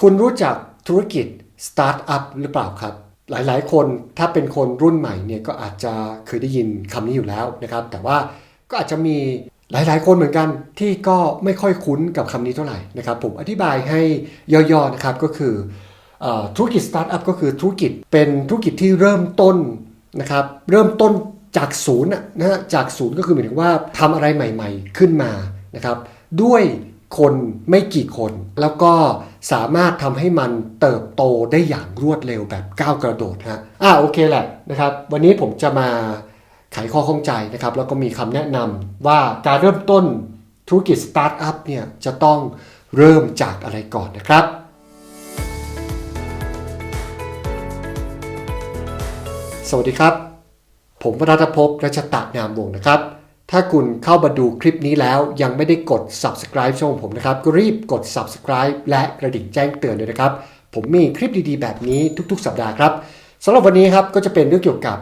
คุณรู้จักธุรกิจสตาร์ทอัพหรือเปล่าครับ หลายๆ คนถ้าเป็นคนรุ่นใหม่เนี่ยก็อาจจะเคยได้ยินคำนี้อยู่แล้วนะครับ แต่ว่าก็อาจจะมีหลายๆ คนเหมือนกันที่ก็ไม่ค่อยคุ้นกับคำนี้เท่าไหร่นะครับ ผมอธิบายให้ย่อๆนะครับก็คืออธุรกิจสตาร์ทอัพก็คือธุรกิจเป็นธุรกิจที่เริ่มต้นนะครับ เริ่มต้นจากศูนย์นะนะฮะจากศูนย์ก็คือหมายถึงว่าทำอะไรใหม่ ๆ ขึ้นมานะครับ ด้วย คนไม่กี่คน แล้วก็สามารถทำให้มันเติบโตได้อย่างรวดเร็วแบบก้าวกระโดดฮะอ่าโอเคแหละนะครับวันนี้ผมจะมาไขข้อข้องใจนะครับ แล้วก็มีคำแนะนำว่าการเริ่มต้นธุรกิจสตาร์ทอัพเนี่ยจะต้องเริ่มจากอะไรก่อนนะครับสวัสดีครับ ผมวรัตภพรัชตะนามวงศ์นะครับ ถ้าคุณเข้ามาดูคลิปนี้แล้วยังไม่ได้กด subscribe ช่องผมนะครับ ก็รีบกด subscribe และกระดิ่งแจ้งเตือนด้วยนะครับ ผมมีคลิปดีๆ แบบนี้ทุกๆ สัปดาห์ครับสำหรับวันนี้ครับก็จะเป็นเรื่องเกี่ยวกับ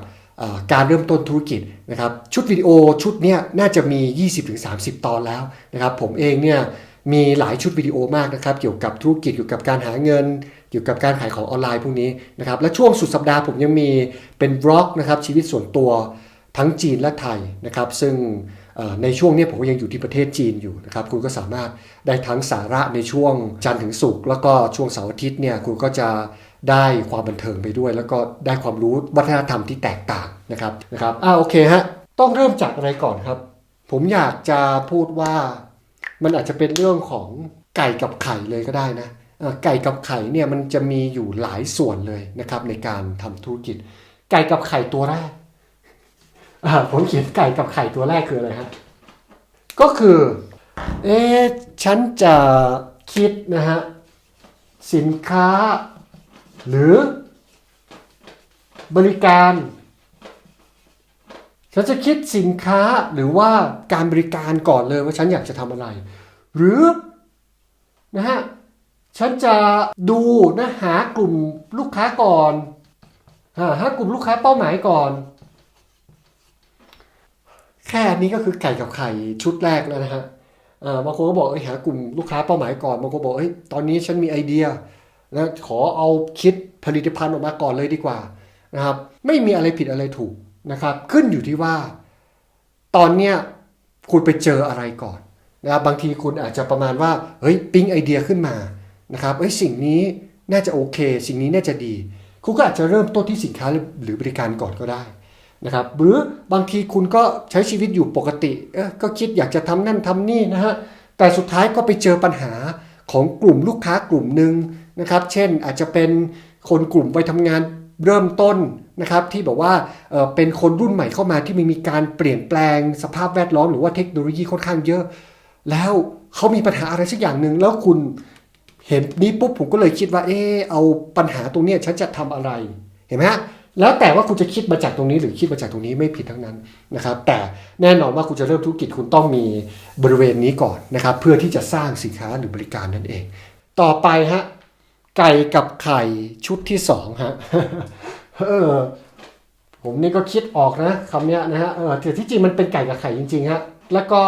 การเริ่มต้นธุรกิจนะครับชุดวิดีโอชุดนี้น่าจะมี 20-30 ตอนแล้วนะครับผมเองเนี่ยมีหลายชุดวิดีโอมากนะครับเกี่ยวกับธุรกิจเกี่ยวกับการหาเงิน เกี่ยวกับการขายของออนไลน์พวกนี้นะครับและช่วงสุดสัปดาห์ผมยังมีเป็นบล็อกนะครับชีวิตส่วนตัว ทั้งจีนและไทยนะครับซึ่งในช่วงนี้ผมก็ยังอยู่ที่ประเทศจีนอยู่นะครับคุณก็สามารถได้ทั้งสาระในช่วงจันทร์ถึงศุกร์แล้วก็ช่วงเสาร์อาทิตย์เนี่ยคุณก็จะได้ความบันเทิงไปด้วย แล้วก็ได้ความรู้วัฒนธรรมที่แตกต่างนะครับนะครับอ่าโอเคฮะต้องเริ่มจากอะไรก่อนครับ ผมอยากจะพูดว่ามันอาจจะเป็นเรื่องของไก่กับไข่เลยก็ได้นะไก่กับไข่เนี่ยมันจะมีอยู่หลายส่วนเลยนะครับในการทำธุรกิจ ไก่กับไข่ตัวแรก ผมเขียนไก่กับไข่ตัวแรกคืออะไรฮะก็คือ เอ๊ะฉันจะคิดนะฮะ สินค้า หรือบริการ ฉันจะคิดสินค้าหรือว่าการบริการก่อนเลยว่าฉันอยากจะทำอะไร หรือนะฮะฉันจะดูนะหากลุ่มลูกค้าก่อนหากลุ่มลูกค้าเป้าหมายก่อน แค่นี้ก็คือไก่กับไข่ชุดแรกแล้วนะฮะบางคนก็บอกเอ้ยหากลุ่มลูกค้าเป้าหมายก่อนบางคนบอกเอ้ยตอนนี้ฉันมีไอเดียนะขอเอาคิดผลิตภัณฑ์ออกมาก่อนเลยดีกว่านะครับ ไม่มีอะไรผิดอะไรถูกนะครับ ขึ้นอยู่ที่ว่า ตอนเนี้ยคุณไปเจออะไรก่อนนะครับบางทีคุณอาจจะประมาณว่าเฮ้ยปิ๊งไอเดียขึ้นมานะครับเอ้ยสิ่งนี้น่าจะโอเค สิ่งนี้น่าจะดี คุณก็อาจจะเริ่มต้นที่สินค้าหรือบริการก่อนก็ได้ นะครับหรือบางทีคุณก็ใช้ชีวิตอยู่ปกติก็คิดอยากจะทำนั่นทำนี่นะฮะแต่สุดท้ายก็ไปเจอปัญหาของกลุ่มลูกค้ากลุ่มหนึ่งนะครับ เช่นอาจจะเป็นคนกลุ่มวัยทำงานเริ่มต้นนะครับที่บอกว่าเป็นคนรุ่นใหม่เข้ามาที่มีการเปลี่ยนแปลงสภาพแวดล้อมหรือว่าเทคโนโลยีค่อนข้างเยอะ แล้วเขามีปัญหาอะไรสักอย่างหนึ่งแล้วคุณเห็นนี้ปุ๊บผมก็เลยคิดว่าเออเอาปัญหาตรงนี้ฉันจะทำอะไรเห็นไหมฮะ แล้วแต่ว่าคุณจะคิดมาจากตรงนี้หรือคิดมาจากตรงนี้ไม่ผิดทั้งนั้นนะครับ แต่แน่นอนว่าคุณจะเริ่มธุรกิจคุณต้องมีบริเวณนี้ก่อนนะครับ เพื่อที่จะสร้างสินค้าหรือบริการนั่นเอง ต่อไปฮะไก่กับไข่ชุดที่สองฮะเออผมนี่ก็คิดออกนะคำนี้นะฮะเออแต่ที่จริงมันเป็นไก่กับไข่จริงๆฮะแล้วก็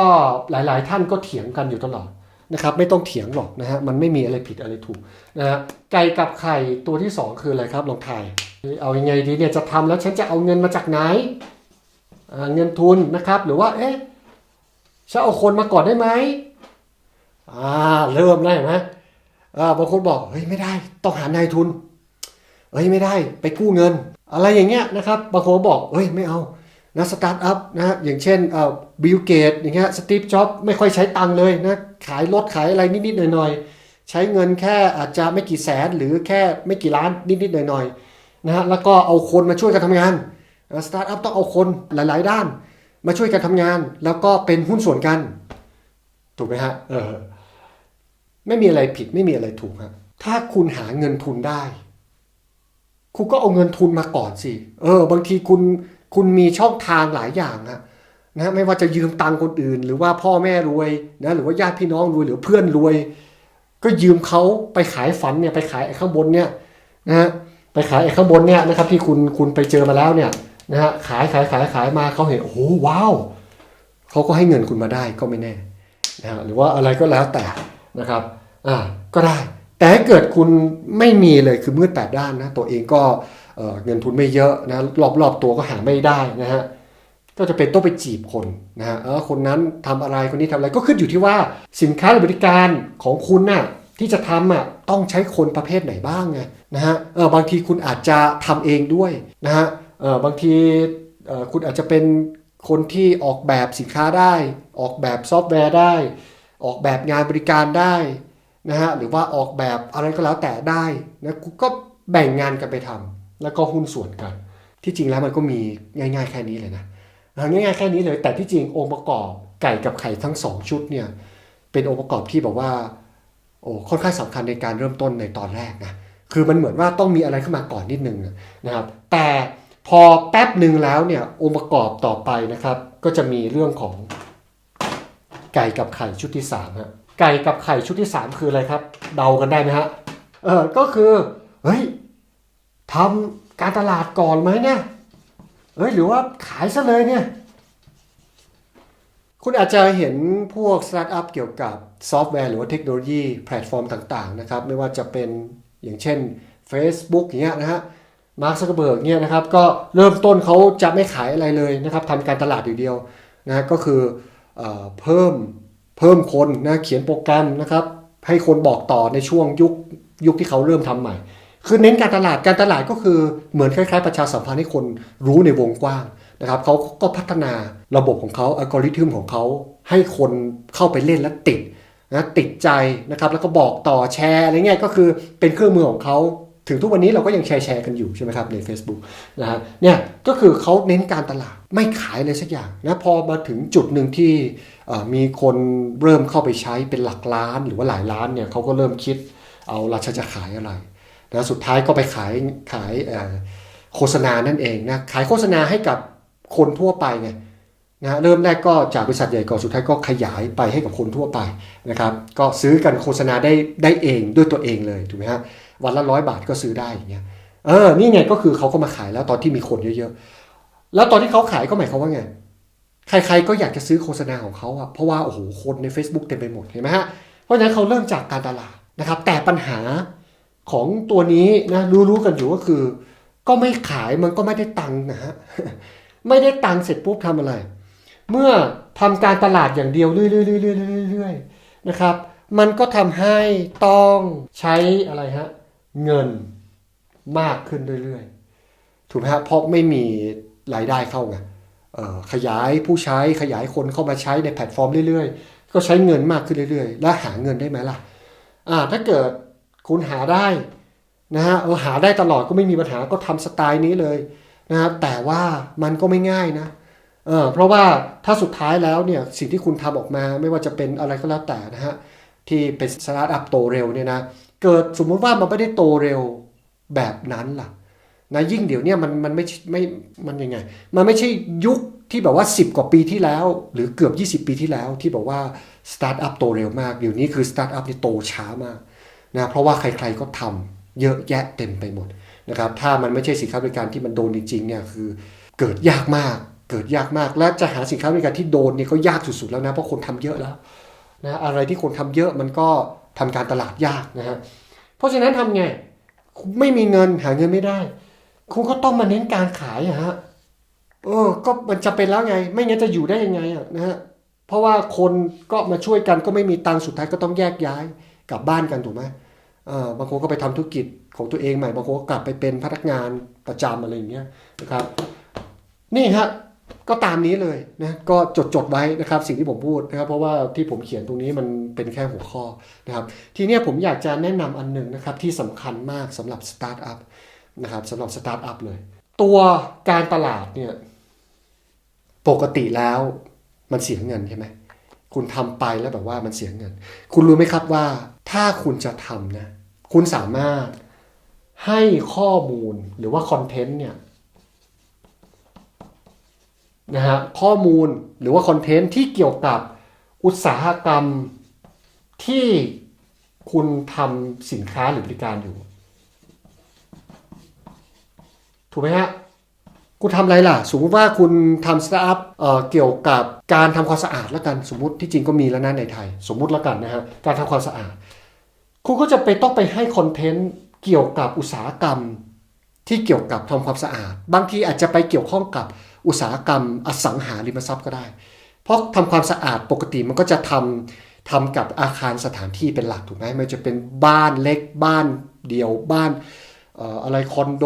หลายๆท่านก็เถียงกันอยู่ตลอดนะครับ ไม่ต้องเถียงหรอกนะฮะมันไม่มีอะไรผิดอะไรถูกนะฮะไก่กับไข่ตัวที่สองคืออะไรครับลองทาย เอายังไงดีเนี่ยจะทำแล้วฉันจะเอาเงินมาจากไหน เงินทุนนะครับ หรือว่าเอ๊ะฉันเอาคนมาก่อนได้ไหมอ่าเริ่มแล้วเห็นไหมบางคนบอกเฮ้ยไม่ได้ต้องหานายทุนเอ้ยไม่ได้ไปกู้เงิน อะไรอย่างเงี้ยนะครับบางคนบอกเอ้ยไม่เอานะสตาร์ทอัพนะอย่างเช่นเอ่อบิลเกตอย่างเงี้ยสตีฟจ็อบไม่ค่อยใช้ตังค์เลยนะขายรถขายอะไรนิดๆหน่อยๆ ใช้เงินแค่อาจจะไม่กี่แสนหรือแค่ไม่กี่ล้านนิดๆหน่อยๆ นะฮะแล้วก็เอาคนมาช่วยกันทำงานสตาร์ทอัพต้องเอาคนหลาย ๆ ด้าน มาช่วยกันทำงาน แล้วก็เป็นหุ้นส่วนกัน ถูกไหมฮะเออไม่มีอะไรผิดไม่มีอะไรถูกฮะถ้าคุณหาเงินทุนได้ คุณก็เอาเงินทุนมาก่อนสิเออ บางทีคุณคุณมีช่องทางหลายอย่างอะนะไม่ว่าจะยืมตังคนอื่น หรือว่าพ่อแม่รวยนะหรือว่าญาติพี่น้องรวยหรือเพื่อนรวย ก็ยืมเขาไปขายฝันเนี่ยไปขายข้างบนเนี่ยนะฮะ ไปขายไอ้ข้างบนเนี่ยนะครับที่คุณคุณไปเจอมาแล้วเนี่ยนะฮะขายขายขายขายมาเขาเห็นโอ้โหว้าวเขาก็ให้เงินคุณมาได้ก็ไม่แน่นะฮะหรือว่าอะไรก็แล้วแต่นะครับอ่าก็ได้ แต่ถ้าเกิดคุณไม่มีเลยคือมืดแปดด้านนะตัวเองก็เเงินทุนไม่เยอะนะรอบๆตัวก็หาไม่ได้นะฮะก็จะเป็นต้องไปจีบคนนะฮะเออคนนั้นทำอะไรคนนี้ทำอะไรก็ขึ้นอยู่ที่ว่าสินค้าหรือบริการของคุณน่ะ ที่จะทำอะต้องใช้คนประเภทไหนบ้างไงนะฮะเออบางทีคุณอาจจะทำเองด้วยนะฮะเออบางทีเออคุณอาจจะเป็นคนที่ออกแบบสินค้าได้ ออกแบบซอฟต์แวร์ได้ ออกแบบงานบริการได้นะฮะหรือว่าออกแบบอะไรก็แล้วแต่ได้นะก็แบ่งงานกันไปทำแล้วก็หุ้นส่วนกัน ที่จริงแล้วมันก็มีง่าย ๆ แค่นี้เลยนะง่ายๆแค่นี้เลยแต่ที่จริงองค์ประกอบไก่กับไข่ทั้งสองชุดเนี่ยเป็นองค์ประกอบที่แบบว่า โอ้ค่อนข้างสำคัญในการเริ่มต้นในตอนแรกนะคือมันเหมือนว่าต้องมีอะไรขึ้นมาก่อนนิดนึงนะครับ แต่พอแป๊บหนึ่งแล้วเนี่ยองค์ประกอบต่อไปนะครับ ก็จะมีเรื่องของไก่กับไข่ชุดที่3ฮะไก่กับไข่ชุดที่ 3 คืออะไรครับ เดากันได้ไหมฮะเออก็คือเฮ้ยทำการตลาดก่อนไหมเนี่ยเฮ้ยหรือว่าขายซะเลยเนี่ย คุณอาจจะเห็นพวกสตาร์ทอัพเกี่ยวกับซอฟต์แวร์หรือว่าเทคโนโลยีแพลตฟอร์มต่าง ๆ นะครับ ไม่ว่าจะเป็นอย่างเช่น Facebook อย่างเงี้ยนะฮะมาร์คซักเบิร์กเนี่ยนะครับก็เริ่มต้นเขาจะไม่ขายอะไรเลยนะครับทำการตลาดอยู่เดียวนะฮะก็คือเอ่อเพิ่มเพิ่มคนนะเขียนโปรแกรมนะครับให้คนบอกต่อในช่วงยุคยุคที่เขาเริ่มทำใหม่ คือเน้นการตลาดการตลาดก็คือเหมือนคล้ายๆ ประชาสัมพันธ์ให้คนรู้ในวงกว้าง นะครับเขาก็พัฒนาระบบของเขาอัลกอริทึมของเขาให้คนเข้าไปเล่นและติดนะติดใจนะครับแล้วก็บอกต่อแชร์อะไรเงี้ยก็คือเป็นเครื่องมือของเขาถึงทุกวันนี้เราก็ยังแชร์แชร์กันอยู่ใช่ไหมครับใน Facebook นะฮะเนี่ยก็คือเขาเน้นการตลาดไม่ขายเลยสักอย่างนะพอมาถึงจุดหนึ่งที่มีคนเริ่มเข้าไปใช้เป็นหลักล้านหรือว่าหลายล้านเนี่ยเขาก็เริ่มคิดเอาราชจะขายอะไรนะสุดท้ายก็ไปขายขายโฆษณานั่นเองนะขายโฆษณาให้กับ คนทั่วไปไงนะเริ่มแรกก็จากบริษัทใหญ่ก่อนสุดท้ายก็ขยายไปให้กับคนทั่วไปนะครับก็ซื้อกันโฆษณาได้ได้เองด้วยตัวเองเลยถูกไหมฮะวันละร้อยบาทก็ซื้อได้อย่างเงี้ยเออนี่ไงก็คือเขาก็มาขายแล้วตอนที่มีคนเยอะๆ แล้วตอนที่เขาขายก็หมายความว่าไงใครๆก็อยากจะซื้อโฆษณาของเขาอะเพราะว่าโอ้โหคนใน Facebook เต็มไปหมดเห็นไหมฮะเพราะฉะนั้นเขาเริ่มจากการตลาดนะครับ แต่ปัญหาของตัวนี้นะรู้ๆกันอยู่ก็คือ ก็ไม่ขายมันก็ไม่ได้ตังค์นะฮะ ไม่ได้ตังค์เสร็จปุ๊บทำอะไร เมื่อทำการตลาดอย่างเดียวเรื่อยๆๆๆๆนะครับ มันก็ทำให้ต้องใช้อะไรฮะเงินมากขึ้นเรื่อยๆ ถูกไหมฮะเพราะไม่มีรายได้เข้าไงขยายผู้ใช้ขยายคนเข้ามาใช้ในแพลตฟอร์มเรื่อยๆ ก็ใช้เงินมากขึ้นเรื่อยๆ แล้วหาเงินได้ไหมล่ะอ่าถ้าเกิดคุณหาได้นะฮะเออหาได้ตลอดก็ไม่มีปัญหาก็ทำสไตล์นี้เลย นะครับแต่ว่ามันก็ไม่ง่ายนะเออเพราะว่าถ้าสุดท้ายแล้วเนี่ยสิ่งที่คุณทำออกมาไม่ว่าจะเป็นอะไรก็แล้วแต่นะฮะที่เป็นสตาร์ทอัพโตเร็วเนี่ยนะเกิดสมมุติว่ามันไม่ได้โตเร็วแบบนั้นล่ะนะยิ่งเดี๋ยวนี้มันมันไม่ไม่มันยังไง มันไม่ใช่ยุคที่แบบว่า 10 กว่าปีที่แล้ว หรือเกือบ 20 ปีที่แล้วที่บอกว่าสตาร์ทอัพโตเร็วมากเดี๋ยวนี้คือสตาร์ทอัพนี่โตช้ามากนะเพราะว่าใครๆก็ทำเยอะแยะเต็มไปหมด นะครับถ้ามันไม่ใช่สินค้าบริการที่มันโดนจริงๆเนี่ยคือเกิดยากมากเกิดยากมากและจะหาสินค้าบริการที่โดนเนี่ยก็ยากสุดๆแล้วนะเพราะคนทำเยอะแล้วนะอะไรที่คนทำเยอะมันก็ทำการตลาดยากนะฮะเพราะฉะนั้นทำไงไม่มีเงินหาเงินไม่ได้ คุณก็ต้องมาเน้นการขายอะฮะเออก็มันจะเป็นแล้วไง ไม่งั้นจะอยู่ได้ยังไงอะนะฮะเพราะว่าคนก็มาช่วยกันก็ไม่มีตังค์สุดท้ายก็ต้องแยกย้ายกลับบ้านกันถูกไหมเออบางคนก็ไปทำธุรกิจ ของตัวเองใหม่บางคนก็กลับไปเป็นพนักงานประจำอะไรอย่างเงี้ยนะครับ นี่ฮะก็ตามนี้เลยนะก็จดจดๆไว้นะครับสิ่งที่ผมพูดนะครับ เพราะว่าที่ผมเขียนตรงนี้มันเป็นแค่หัวข้อนะครับ ทีนี้ผมอยากจะแนะนำอันหนึ่งนะครับที่สำคัญมากสำหรับสตาร์ทอัพนะครับสำหรับสตาร์ทอัพเลย ตัวการตลาดเนี่ยปกติแล้วมันเสียเงินใช่ไหมคุณทำไปแล้วแบบว่ามันเสียเงิน คุณรู้ไหมครับว่าถ้าคุณจะทำนะคุณสามารถ ให้ข้อมูลหรือว่าคอนเทนต์เนี่ยนะฮะข้อมูลหรือว่าคอนเทนต์ที่เกี่ยวกับอุตสาหกรรมที่คุณทำสินค้าหรือบริการอยู่ ถูกไหมฮะคุณทำอะไรล่ะ สมมติว่าคุณทำสตาร์ทอัพเกี่ยวกับการทำความสะอาดแล้วกันสมมติที่จริงก็มีแล้วนะในไทย สมมติแล้วกันนะฮะการทำความสะอาด คุณก็จะไปต้องไปให้คอนเทนต์ เกี่ยวกับอุตสาหกรรมที่เกี่ยวกับทำความสะอาด บางทีอาจจะไปเกี่ยวข้องกับอุตสาหกรรมอสังหาริมทรัพย์ก็ได้ เพราะทำความสะอาดปกติมันก็จะทำทำกับอาคารสถานที่เป็นหลักถูกไหมมันจะเป็นบ้านเล็กบ้านเดี่ยวบ้านเอ่ออะไรคอนโด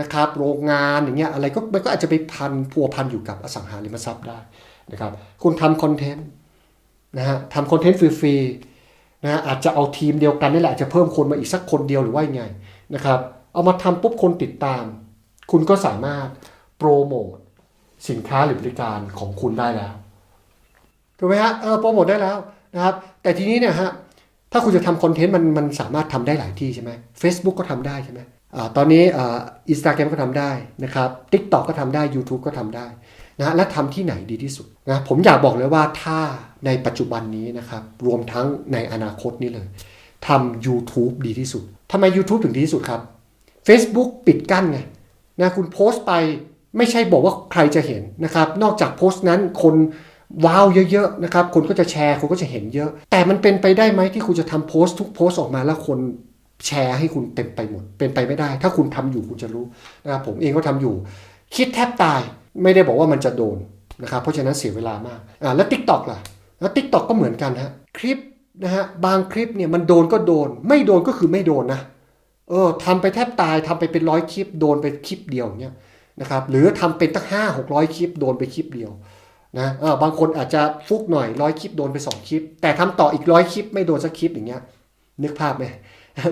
นะครับโรงงานอย่างเงี้ยอะไรก็มันก็อาจจะไปพันพัวพันอยู่กับอสังหาริมทรัพย์ได้นะครับคุณทำคอนเทนต์นะฮะทำคอนเทนต์ฟรีๆ นะอาจจะเอาทีมเดียวกันนี่แหละอาจจะเพิ่มคนมาอีกสักคนเดียวหรือว่ายังไงนะครับเอามาทำปุ๊บคนติดตาม คุณก็สามารถโปรโมทสินค้าหรือบริการของคุณได้แล้วถูกไหมฮะเออโปรโมทได้แล้วนะครับแต่ทีนี้เนี่ยฮะถ้าคุณจะทำคอนเทนต์มันมันสามารถทำได้หลายที่ใช่ไหม Facebook ก็ทำได้ใช่ไหมอ่าตอนนี้อ่าอินสตาแกรมก็ทำได้นะครับ TikTok ก็ทำได้ YouTube ก็ทำได้ นะและทำที่ไหนดีที่สุดนะผมอยากบอกเลยว่าถ้าในปัจจุบันนี้นะครับ รวมทั้งในอนาคตนี้เลยทำ YouTube ดีที่สุดทำไม YouTube ถึงดีที่สุดครับ Facebook ปิดกั้นไงนะคุณโพสต์ไปไม่ใช่บอกว่าใครจะเห็นนะครับ นอกจากโพสต์นั้นคนว้าวเยอะๆนะครับ คนก็จะแชร์คนก็จะเห็นเยอะ แต่มันเป็นไปได้ไหมที่คุณจะทำโพสต์ทุกโพสต์ออกมาแล้วคนแชร์ให้คุณเต็มไปหมด เป็นไปไม่ได้ ถ้าคุณทำอยู่คุณจะรู้นะครับผมเองก็ทำอยู่ คิดแทบตาย ไม่ได้บอกว่ามันจะโดนนะครับเพราะฉะนั้นเสียเวลามากอ่าแล้ว TikTok ล่ะ แล้ว TikTok ก็เหมือนกันฮะคลิปนะฮะบางคลิปเนี่ยมันโดนก็โดน ไม่โดนก็คือไม่โดนนะเออทำไปแทบตายทำไปเป็นร้อยคลิป โดนไปคลิปเดียวเนี่ยนะครับหรือทำเป็นตั้งห้าหกร้อยคลิปโดนไปคลิปเดียวนะเออบางคนอาจจะฟุกหน่อยร้อยคลิปโดนไปสองคลิป แต่ทำต่ออีกร้อยคลิปไม่โดนสักคลิปอย่างเงี้ยนึกภาพไหม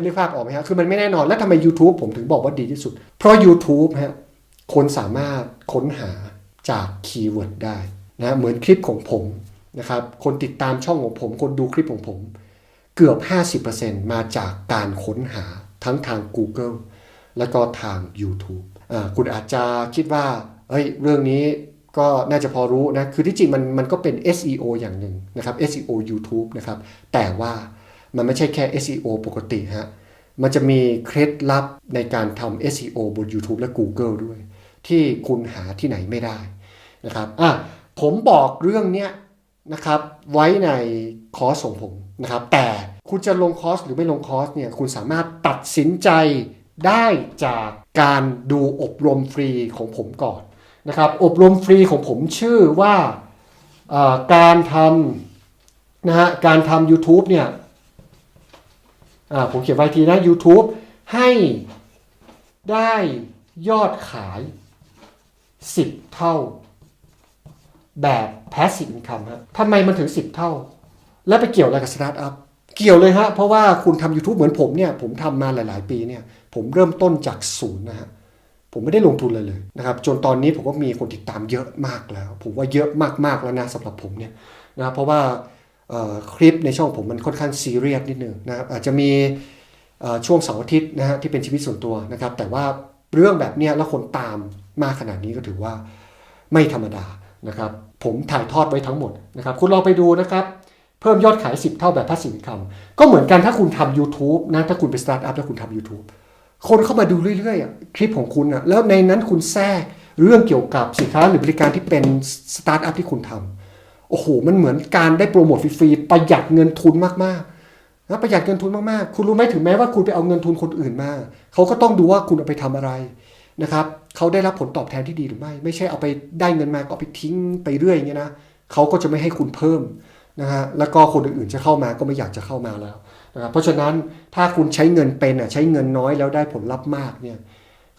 นึกภาพออกไหมฮะคือมันไม่แน่นอนแล้วทำไม YouTube ผมถึงบอกว่าดีที่สุด เพราะ YouTube ฮะ คนสามารถค้นหาจากคีย์เวิร์ดได้นะเหมือนคลิปของผมนะครับ คนติดตามช่องของผม คนดูคลิปของผม เกือบ 50%มาจากการค้นหาทั้งทาง Google แล้วก็ทาง YouTube อ่าคุณอาจจะคิดว่าเอ้ยเรื่องนี้ก็น่าจะพอรู้นะ คือที่จริงมันมันก็เป็น SEO อย่างหนึ่งนะครับ SEO YouTube นะครับ แต่ว่ามันไม่ใช่แค่ SEO ปกติฮะ มันจะมีเคล็ดลับในการทำ SEO บน YouTube และ Google ด้วย ที่คุณหาที่ไหนไม่ได้นะครับอะผมบอกเรื่องเนี้ยนะครับไว้ในคอร์สของผมนะครับ แต่คุณจะลงคอร์สหรือไม่ลงคอร์สเนี่ยคุณสามารถตัดสินใจได้จากการดูอบรมฟรีของผมก่อนนะครับ อบรมฟรีของผมชื่อว่าการทำนะฮะการทำ u t u b e เนี่ยอ่าผมเขียนไว้ทีนะ YouTube ให้ได้ยอดขาย 10 เท่า แบบ passive income ฮะทำไมมันถึง 10 เท่า แล้วไปเกี่ยวอะไรกับสตาร์ทอัพเกี่ยวเลยฮะเพราะว่าคุณทำ YouTube เหมือนผมเนี่ยผมทำมาหลาย ๆ ปีเนี่ยผมเริ่มต้นจากศูนย์นะฮะผมไม่ได้ลงทุนเลยเลยนะครับจนตอนนี้ผมก็มีคนติดตามเยอะมากแล้ว ผมว่าเยอะมาก ๆ แล้วนะสำหรับผมเนี่ยนะครับเพราะว่าคลิปในช่องผมมันค่อนข้างซีเรียสนิดนึงนะครับอาจจะมีช่วงเสาร์อาทิตย์นะฮะที่เป็นชีวิตส่วนตัวนะครับแต่ว่าเรื่องแบบเนี้ยแล้วคนตาม มากขนาดนี้ก็ถือว่าไม่ธรรมดานะครับ ผมถ่ายทอดไว้ทั้งหมดนะครับ คุณลองไปดูนะครับ เพิ่มยอดขาย 10 เท่าแบบ passive income ก็เหมือนกันถ้าคุณทำ YouTube นะถ้าคุณเป็นสตาร์ทอัพแล้วคุณทำ YouTube คนเข้ามาดูเรื่อยๆ คลิปของคุณอะแล้วในนั้นคุณแทรกเรื่องเกี่ยวกับสินค้าหรือบริการที่เป็นสตาร์ทอัพที่คุณทำโอ้โห มันเหมือนการได้โปรโมทฟรีๆประหยัดเงินทุนมากๆนะประหยัดเงินทุนมากๆ คุณรู้ไหมถึงแม้ว่าคุณไปเอาเงินทุนคนอื่นมาเขาก็ต้องดูว่าคุณเอาไปทำอะไร นะครับเขาได้รับผลตอบแทนที่ดีหรือไม่ ไม่ใช่เอาไปได้เงินมาก็ไปทิ้งไปเรื่อยอย่างเงี้ยนะเขาก็จะไม่ให้คุณเพิ่มนะฮะแล้วก็คนอื่นๆจะเข้ามาก็ไม่อยากจะเข้ามาแล้วนะครับเพราะฉะนั้นถ้าคุณใช้เงินเป็นอะใช้เงินน้อยแล้วได้ผลลัพธ์มากเนี่ย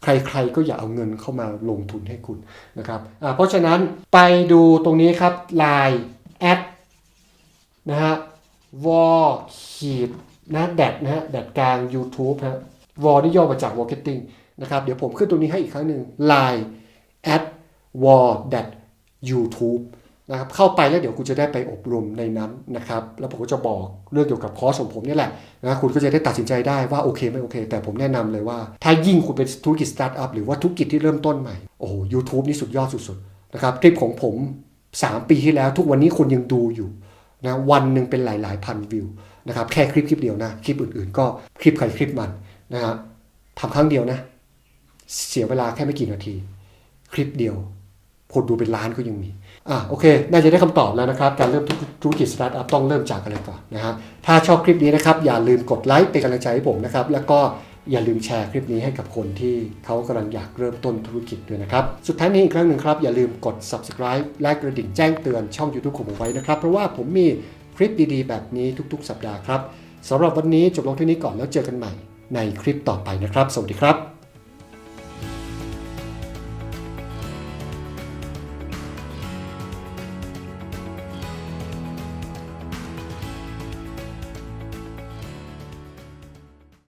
ใครๆก็อย่าเอาเงินเข้ามาลงทุนให้คุณนะครับอ่าเพราะฉะนั้นไปดูตรงนี้ครับ Line แอดนะฮะวอลขีดนะแดดนะฮะแดดกลาง YouTube ฮะวอลนี่ย่อมาจาก Marketing นะครับ เดี๋ยวผมขึ้นตรงนี้ให้อีกครั้งหนึ่ง Line แอดวอ that YouTube นะครับเข้าไปแล้วเดี๋ยวคุณจะได้ไปอบรมในนั้นนะครับ แล้วผมก็จะบอกเรื่องเกี่ยวกับคอร์สของผมนี่แหละนะคุณก็จะได้ตัดสินใจได้ว่าโอเคไม่โอเค แต่ผมแนะนำเลยว่า ถ้ายิ่งคุณเป็นธุรกิจสตาร์ทอัพหรือว่าธุรกิจที่เริ่มต้นใหม่ โอ้โหยูทูบนี่สุดยอดสุดๆนะครับคลิปของผม 3 ปีที่แล้ว ทุกวันนี้คนยังดูอยู่นะวันหนึ่งเป็นหลายๆพันวิวนะครับแค่คลิปคลิปเดียวนะ คลิปอื่นๆ ก็คลิปใครคลิปมันนะฮะทำครั้งเดียวนะ เสียเวลาแค่ไม่กี่นาที คลิปเดียวคนดูเป็นล้านก็ยังมี อะโอเค น่าจะได้คำตอบแล้วนะครับ การเริ่มธุรกิจสตาร์ทอัพต้องเริ่มจากอะไรก่อนนะฮะถ้าชอบคลิปนี้นะครับ อย่าลืมกดไลค์เป็นกำลังใจให้ผมนะครับ แล้วก็อย่าลืมแชร์คลิปนี้ให้กับคนที่เขากำลังอยากเริ่มต้นธุรกิจด้วยนะครับ สุดท้ายนี้อีกครั้งหนึ่งครับ อย่าลืมกด subscribe และกระดิ่งแจ้งเตือนช่อง YouTube ของผมไว้นะครับ เพราะว่าผมมีคลิปดีๆ แบบนี้ทุก ๆ สัปดาห์ครับสำหรับวันนี้จบลงที่นี้ก่อนแล้วเจอกันใหม่ในคลิปต่อไปนะครับ สวัสดีครับ